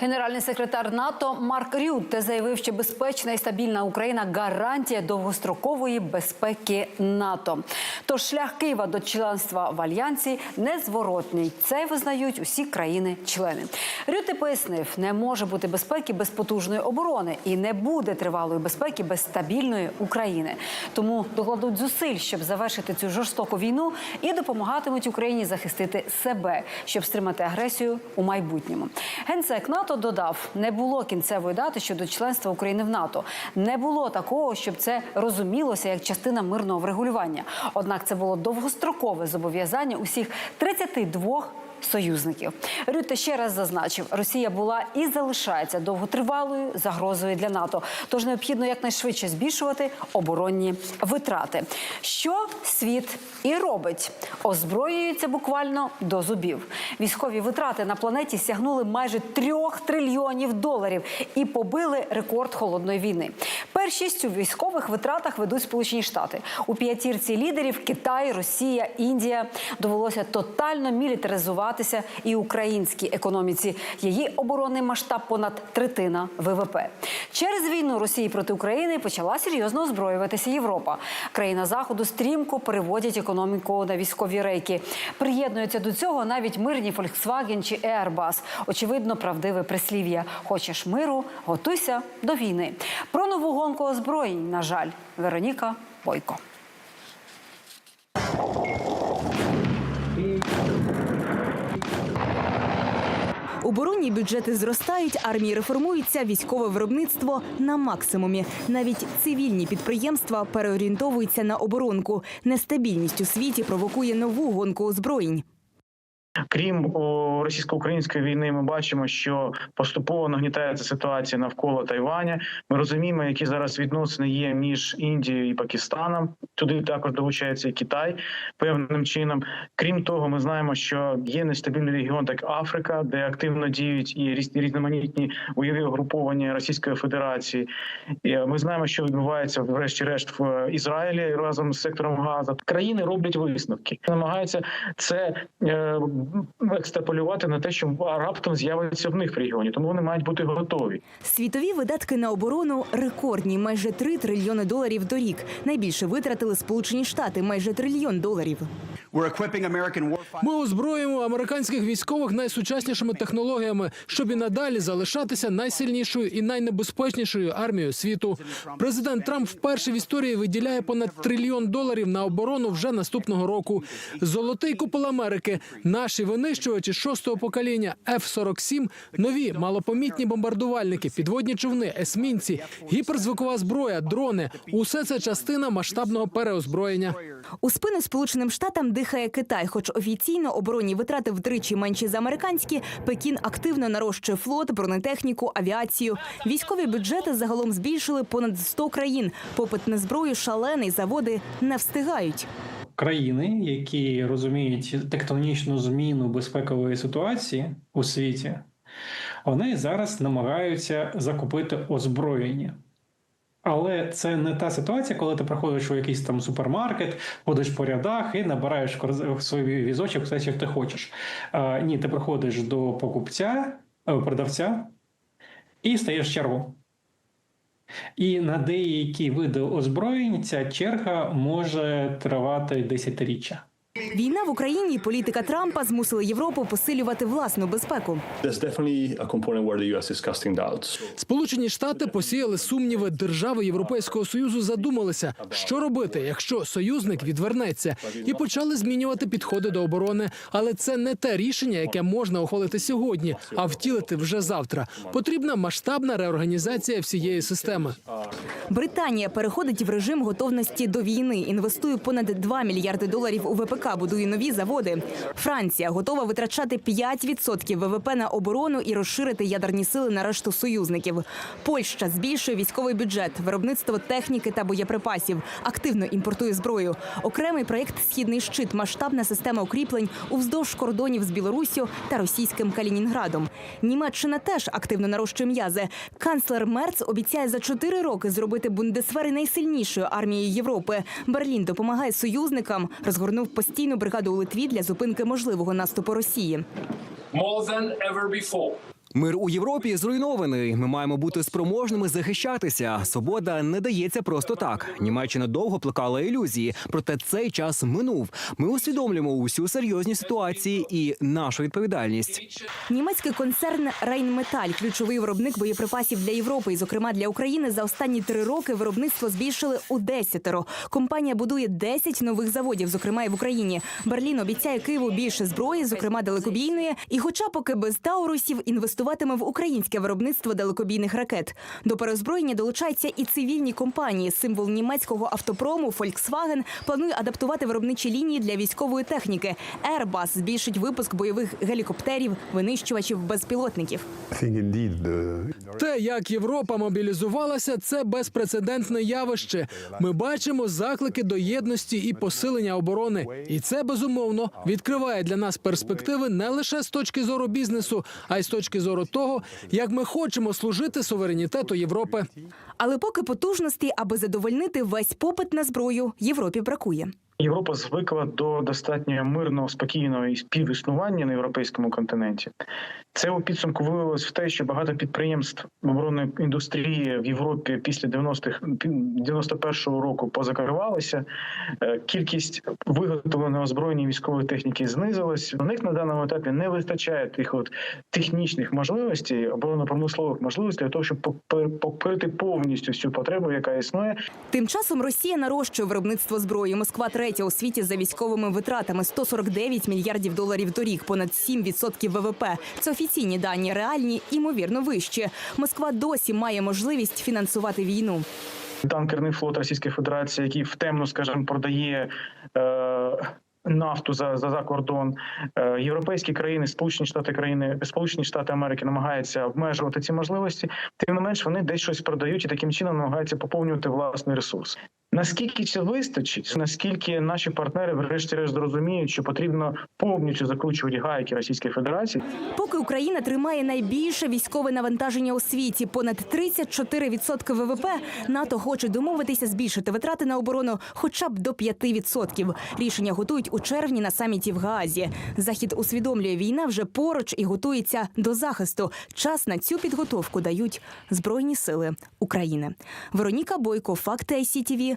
Генеральний секретар НАТО Марк Рютте заявив, що безпечна і стабільна Україна гарантія довгострокової безпеки НАТО. Тож шлях Києва до членства в альянсі незворотний. Це визнають усі країни-члени. Рютте пояснив, не може бути безпеки без потужної оборони і не буде тривалої безпеки без стабільної України. Тому докладуть зусиль, щоб завершити цю жорстоку війну і допомагатимуть Україні захистити себе, щоб стримати агресію у майбутньому. Генсек НАТО додав: не було кінцевої дати щодо членства України в НАТО. Не було такого, щоб це розумілося як частина мирного врегулювання. Однак це було довгострокове зобов'язання усіх 32 Союзників Рютте ще раз зазначив, Росія була і залишається довготривалою загрозою для НАТО. Тож необхідно якнайшвидше збільшувати оборонні витрати. Що світ і робить, озброюється буквально до зубів. Військові витрати на планеті сягнули майже трьох трильйонів доларів і побили рекорд холодної війни. Першість у військових витратах ведуть Сполучені Штати у п'ятірці лідерів Китай, Росія, Індія. Довелося тотально мілітаризуватися і українській економіці. Її оборонний масштаб понад третина ВВП. Через війну Росії проти України почала серйозно озброюватися Європа. Країна заходу стрімко переводять економіку на військові рейки. Приєднуються до цього навіть мирні Volkswagen чи Airbus. Очевидно, правдиве прислів'я. Хочеш миру, готуйся до війни. Про нову гонку озброєнь, на жаль, Вероніка Бойко. Оборонні бюджети зростають, армії реформуються, військове виробництво на максимумі. Навіть цивільні підприємства переорієнтовуються на оборонку. Нестабільність у світі провокує нову гонку озброєнь. Крім російсько-української війни, ми бачимо, що поступово нагнітається ситуація навколо Тайваня. Ми розуміємо, які зараз відносини є між Індією і Пакистаном. Туди також долучається і Китай певним чином. Крім того, ми знаємо, що є нестабільний регіон, так Африка, де активно діють і різноманітні бойові угруповання Російської Федерації. І ми знаємо, що відбувається врешті-решт в Ізраїлі разом з сектором Газа. Країни роблять висновки, намагаються це. Екстраполювати на те, що раптом з'явиться в них в регіоні, тому вони мають бути готові. Світові видатки на оборону рекордні майже 3 трильйони доларів до рік. Найбільше витратили Сполучені Штати майже трильйон доларів. Ми озброїмо американських військових найсучаснішими технологіями, щоб і надалі залишатися найсильнішою і найнебезпечнішою армією світу. Президент Трамп вперше в історії виділяє понад трильйон доларів на оборону вже наступного року. Золотий купол Америки, наші винищувачі шостого покоління F-47, нові малопомітні бомбардувальники, підводні човни, есмінці, гіперзвукова зброя, дрони усе це частина масштабного переозброєння. У спину Сполученим Штатам дихає Китай, хоч офіційно оборонні витрати втричі менші за американські. Пекін активно нарощує флот, бронетехніку, авіацію. Військові бюджети загалом збільшили понад 100 країн. Попит на зброю шалений, заводи не встигають. країни, які розуміють тектонічну зміну безпекової ситуації у світі, вони зараз намагаються закупити озброєння. Але це не та ситуація, коли ти приходиш у якийсь там супермаркет, ходиш по рядах і набираєш свій візочок, все, що ти хочеш. А, ні, ти приходиш до покупця, е, продавця і стаєш в чергу. І на деякі види озброєнь ця черга може тривати десятиріччя. Війна в Україні і політика Трампа змусили Європу посилювати власну безпеку. Сполучені Штати посіяли сумніви. Держави Європейського союзу задумалися, що робити, якщо союзник відвернеться, і почали змінювати підходи до оборони. Але це не те рішення, яке можна ухвалити сьогодні, а втілити вже завтра. Потрібна масштабна реорганізація всієї системи. Британія переходить в режим готовності до війни. Інвестує понад 2 мільярди доларів у ВПК, будує нові заводи. Франція готова витрачати 5% ВВП на оборону і розширити ядерні сили на решту союзників. Польща збільшує військовий бюджет, виробництво техніки та боєприпасів, активно імпортує зброю. Окремий проєкт Східний щит, масштабна система укріплень уздовж кордонів з Білоруссю та російським Калінінградом. Німеччина теж активно нарощує м'язи. Канцлер Мерц обіцяє за 4 роки зробити Бундесвери найсильнішою армією Європи. Берлін допомагає союзникам, розгорнув постійну бригаду у Литві для зупинки можливого наступу Росії. more. Мир у Європі зруйнований. Ми маємо бути спроможними захищатися. Свобода не дається просто так. Німеччина довго плекала ілюзії, проте цей час минув. Ми усвідомлюємо усю серйозність ситуації і нашу відповідальність. Німецький концерн Рейнметаль, ключовий виробник боєприпасів для Європи, і, зокрема для України, за останні три роки виробництво збільшили у десятеро. Компанія будує 10 нових заводів, зокрема і в Україні. Берлін обіцяє Києву більше зброї, зокрема далекобійної. І, хоча поки без таурусів інвестуватиме в українське виробництво далекобійних ракет, до переозброєння долучаються і цивільні компанії. Символ німецького автопрому Volkswagen планує адаптувати виробничі лінії для військової техніки. Airbus збільшить випуск бойових гелікоптерів, винищувачів, безпілотників. Те, як Європа мобілізувалася, це безпрецедентне явище. Ми бачимо заклики до єдності і посилення оборони, і це безумовно відкриває для нас перспективи не лише з точки зору бізнесу, а й з точки зору того, як ми хочемо служити суверенітету Європи. Але поки потужності, аби задовольнити весь попит на зброю, Європі бракує. Європа звикла до достатньо мирного, спокійного і співіснування на європейському континенті. Це у підсумку виявилось в те, що багато підприємств оборонної індустрії в Європі після 90-х 91-го року позакривалися. Е, Кількість виготовленої озброєння військової техніки знизилась. У них на даному етапі не вистачає тих от технічних можливостей, оборонно-промислових можливостей для того, щоб покрити повністю всю потребу, яка існує. Тим часом Росія нарощує виробництво зброї. Москва третя у світі за військовими витратами 149 мільярдів доларів торік, понад 7% ВВП. Це офіційні дані, реальні імовірно вищі. Москва досі має можливість фінансувати війну. танкерний флот Російської Федерації, який в темну, скажімо, продає. Е- Нафту за за, за кордон Е, європейські країни, сполучені штати країни, сполучені штати Америки намагаються обмежувати ці можливості. Тим не менш, вони десь щось продають і таким чином намагаються поповнювати власний ресурс. Наскільки це вистачить? Наскільки наші партнери, врешті-решт, зрозуміють, що потрібно повністю закручувати гайки Російської Федерації? Поки Україна тримає найбільше військове навантаження у світі, понад 34% ВВП, НАТО хоче домовитися збільшити витрати на оборону хоча б до 5%. Рішення готують у червні на саміті в Гаазі. Захід усвідомлює, війна вже поруч і готується до захисту. Час на цю підготовку дають збройні сили України. Вероніка Бойко, факти ICTV,